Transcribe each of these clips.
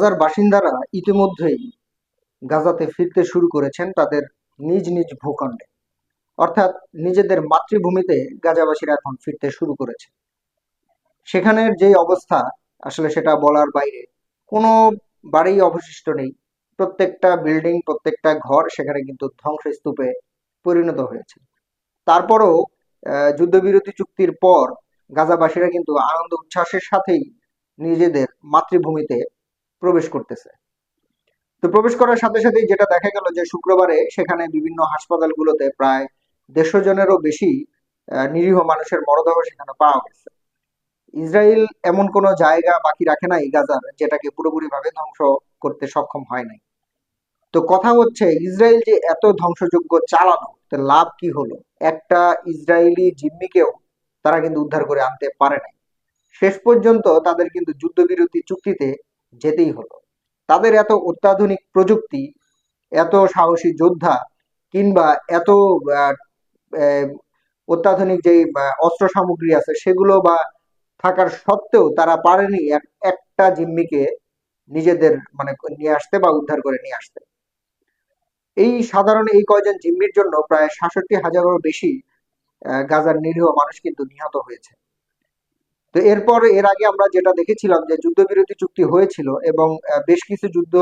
গাজার বাসিন্দারা ইতিমধ্যেই গাজাতে ফিরতে শুরু করেছেন তাদের নিজ নিজ ভূখণ্ডে। অর্থাৎ নিজেদের মাতৃভূমিতে গাজাবাসীরা এখন ফিরতে শুরু করেছে। সেখানের যে অবস্থা, আসলে সেটা বলার বাইরে কোনো বাড়ি অবশিষ্ট নেই। প্রত্যেকটা বিল্ডিং, প্রত্যেকটা ঘর সেখানে কিন্তু ধ্বংসস্তূপে পরিণত হয়েছে। তারপরও যুদ্ধবিরতি চুক্তির পর গাজাবাসীরা কিন্তু আনন্দ, উচ্ছ্বাসের সাথেই নিজেদের মাতৃভূমিতে প্রবেশ করতেছে। তো প্রবেশ করার সাথে সাথেই যেটা দেখা গেল যে শুক্রবারে সেখানে বিভিন্ন হাসপাতালগুলোতে প্রায় দেড়শো জনেরও বেশি নিরীহ মানুষের মরদেহ সেখানে পাওয়া গেছে। ইসরায়েল এমন কোনো জায়গা বাকি রাখে নাই গাজার, যেটাকে পুরোপুরিভাবে ধ্বংস করতে সক্ষম হয় নাই। তো কথা হচ্ছে, ইসরায়েল যে এত ধ্বংসযোগ্য চালানো, তো লাভ কি হলো? একটা ইসরায়েলি জিম্মিকেও তারা কিন্তু উদ্ধার করে আনতে পারে নাই। শেষ পর্যন্ত তাদের কিন্তু যুদ্ধবিরতি চুক্তিতে যেতেই হলো তাদের এত অত্যাধুনিক প্রযুক্তি, এত সাহসী যোদ্ধা কিংবা এত অত্যাধুনিক যে অস্ত্র সামগ্রী আছে, সেগুলো বা থাকার সত্ত্বেও তারা পারেনি একটা জিম্মিকে নিজেদের মানে নিয়ে আসতে বা উদ্ধার করে নিয়ে আসতে। এই সাধারণ এই কয়জন জিম্মির জন্য প্রায় সাতষট্টি হাজারেরও বেশি গাজার নিরীহ মানুষ কিন্তু নিহত হয়েছে। তো এরপর এর আগে আমরা যেটা দেখেছিলাম যে যুদ্ধবিরতি চুক্তি হয়েছিল এবং বেশ কিছু যুদ্ধ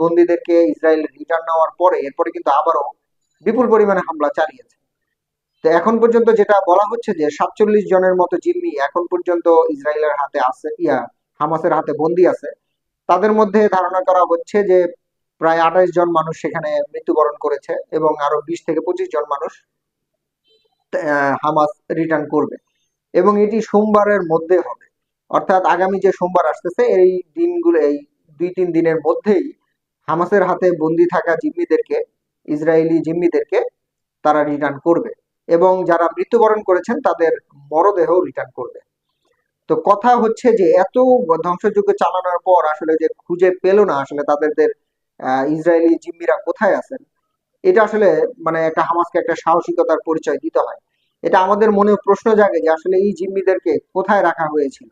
বন্দীদেরকে ইসরায়েল রিটার্ন নেওয়ার পরে, এরপরে কিন্তু আবারও বিপুল পরিমাণে হামলা চালিয়েছে। তো এখন পর্যন্ত যেটা বলা হচ্ছে যে সাতচল্লিশ জনের মতো জিম্মি এখন পর্যন্ত ইসরায়েলের হাতে আছে, ইয়া, হামাসের হাতে বন্দী আছে। তাদের মধ্যে ধারণা করা হচ্ছে যে প্রায় আঠাশ জন মানুষ সেখানে মৃত্যুবরণ করেছে এবং আরও বিশ থেকে পঁচিশ জন মানুষ হামাস রিটার্ন করবে। এবং এটি সোমবারের মধ্যে হবে। অর্থাৎ আগামী যে সোমবার আসতেছে, এই দিনগুলো, এই দুই তিন দিনের মধ্যেই হামাসের হাতে বন্দি থাকা জিম্মিদেরকে, ইসরায়েলি জিম্মিদেরকে তারা রিটার্ন করবে এবং যারা মৃত্যুবরণ করেছেন তাদের মরদেহ রিটার্ন করবে। তো কথা হচ্ছে যে, এত ধ্বংসযজ্ঞ চালানোর পর আসলে যে খুঁজে পেল না আসলে তাদের ইসরায়েলি জিম্মিরা কোথায় আছেন, এটা আসলে মানে একটা হামাসকে একটা সাহসিকতার পরিচয় দিতে হয়। এটা আমাদের মনে প্রশ্ন জাগে যে আসলে এই জিম্মিদেরকে কোথায় রাখা হয়েছিল?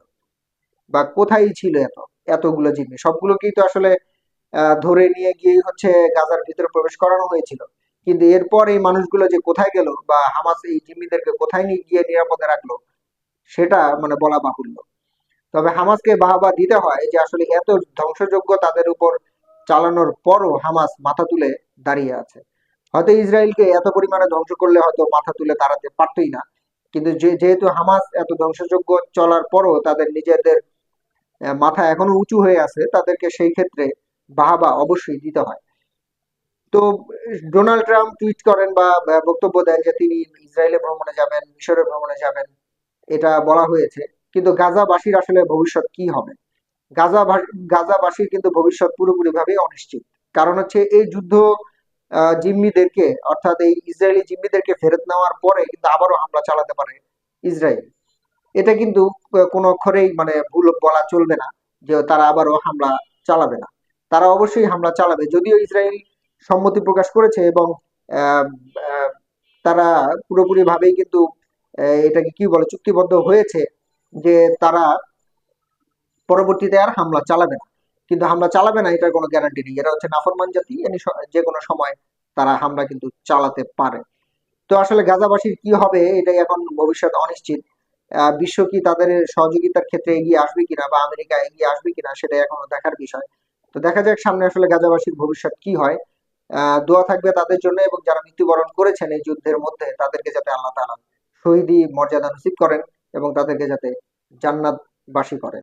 বা কোথায় ছিল এত, এতগুলো জিম্মি? সবগুলোকেই তো আসলে ধরে নিয়ে গিয়ে হচ্ছে গাজার ভিতরে প্রবেশ করানো হয়েছিল। কিন্তু এরপর এই মানুষগুলো যে কোথায় গেল বা হামাস এই জিম্মিদেরকে কোথায় নিয়ে গিয়ে নিরাপদে রাখল, সেটা মানে বলা বাহুল্য। তবে হামাসকে বাহবা দিতে হয় যে আসলে এত ধ্বংসযজ্ঞ তাদের উপর চালানোর পরও হামাস মাথা তুলে দাঁড়িয়ে আছে। হয়তো ইসরায়েলকে এত পরিমাণে ধ্বংস করলে হয়তো মাথা তুলে দাঁড়াতে পারতই না। কিন্তু যেহেতু হামাস এত ধ্বংসযজ্ঞ চলার পরও তাদের নিজেদের মাথা এখনও উঁচু হয়ে আছে, তাদেরকে সেই ক্ষেত্রে বাহবা অবশ্যই দিতে হয়। তো, ডোনাল্ড ট্রাম্প টুইট করেন বা বক্তব্য দেন যে তিনি ইসরায়েলে ভ্রমণে যাবেন, মিশরে ভ্রমণে যাবেন, এটা বলা হয়েছে। কিন্তু গাজাবাসীর আসলে ভবিষ্যৎ কি হবে? গাজা গাজাবাসীর কিন্তু ভবিষ্যৎ পুরোপুরি ভাবে অনিশ্চিত। কারণ হচ্ছে এই যুদ্ধ জিম্মিদেরকে, অর্থাৎ এই ইসরায়েলি জিম্মিদেরকে ফেরত নেওয়ার পরে কিন্তু আবারও হামলা চালাতে পারে ইসরায়েল। এটা কিন্তু কোনো অক্ষরেই মানে ভুল বলা চলবে না যে তারা আবারও হামলা চালাবে না। তারা অবশ্যই হামলা চালাবে। যদিও ইসরায়েল সম্মতি প্রকাশ করেছে এবং তারা পুরোপুরি ভাবেই কিন্তু এটাকে কি বলে, চুক্তিবদ্ধ হয়েছে যে তারা পরবর্তীতে আর হামলা চালাবে না। কিন্তু হামলা চালাবে না, এটার কোনো গ্যারান্টি নেই। এরা হচ্ছে নাফরমান জাতি যে কোনো সময় তারা হামলা কিন্তু চালাতে পারে। তো আসলে গাজাবাসীর কি হবে, এটাই এখন ভবিষ্যৎ অনিশ্চিত। বিশ্ব কি তাদের সহযোগিতার ক্ষেত্রে এগিয়ে আসবে কিনা বা আমেরিকা এগিয়ে আসবে কিনা সেটা এখনও দেখার বিষয়। তো দেখা যাক সামনে আসলে গাজাবাসীর ভবিষ্যৎ কি হয়। দোয়া থাকবে তাদের জন্য এবং যারা মৃত্যুবরণ করেছেন এই যুদ্ধের মধ্যে, তাদেরকে যাতে আল্লাহ তাআলা শহীদি মর্যাদা নসিব করেন এবং তাদেরকে যাতে জান্নাতবাসী করেন।